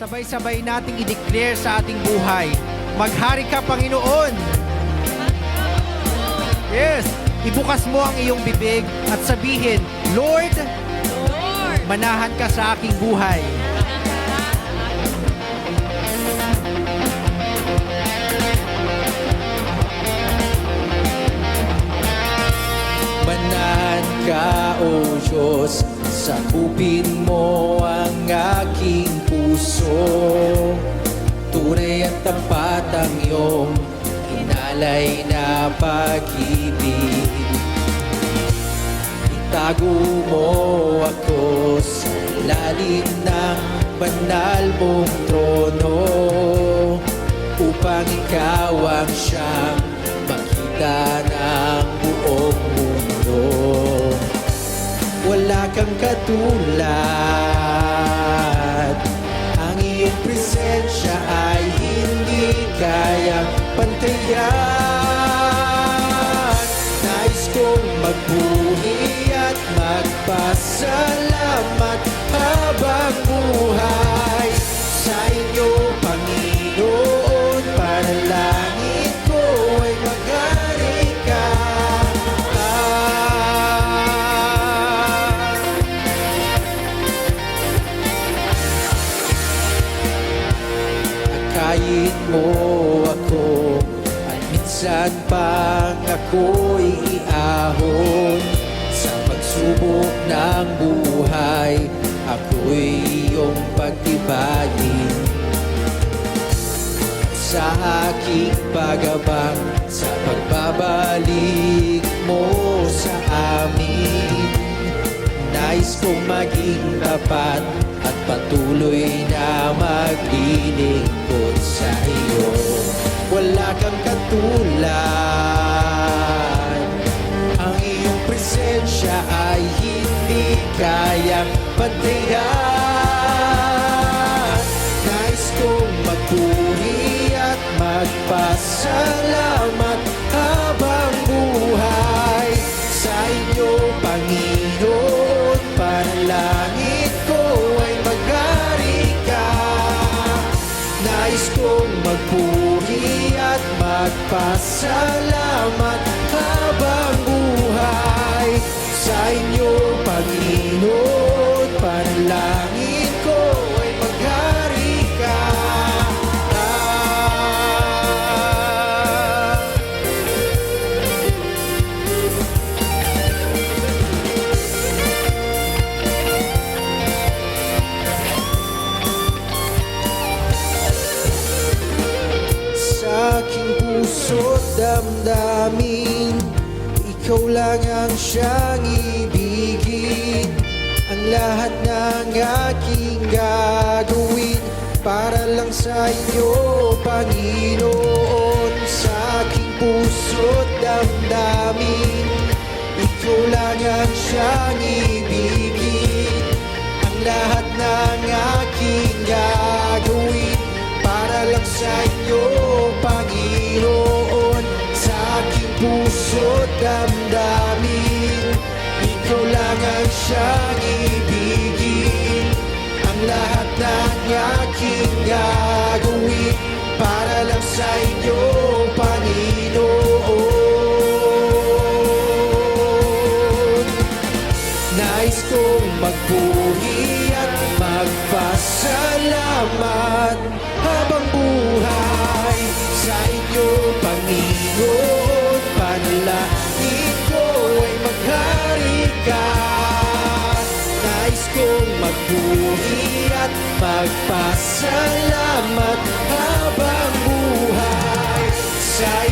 Sabay-sabay nating i-declare sa ating buhay. Maghari ka, Panginoon! Yes! Ibukas mo ang iyong bibig at sabihin, Lord, Lord, manahan ka sa aking buhay. Manahan ka, O Diyos, sakupin mo ang aking puso. Tunay at tapat ang iyong inalay na pag-ibig. Itago mo ako sa ilalim ng banal mong trono upang ikaw ang siyang makita ng buong mundo. Wala kang katulad iyong presensya ay hindi kayang pantayan. Nais kong magbuhi at magpasalamat mo ako. At minsan pang ako'y iahon Sa pagsubok ng buhay. Ako'y iyong pagtibayin Sa aking pagabang Sa pagbabalik mo sa amin. Nais kong maging tapat at patuloy na maglilingkod sa iyo. Wala kang katulad. Ang iyong presensya ay hindi kayang pantayan. Nais kong magpuri at magpasalamat magpasalamat damdamin. Ikaw lang ang siyang ibigin. Ang lahat ng aking gagawin Para lang sa iyo, Panginoon. Sa aking puso't damdamin. Ikaw lang ang siyang ibigin puso damdamin Ikaw lang ang siyang magpasalamat habang buhay sa inyo, Panginoon.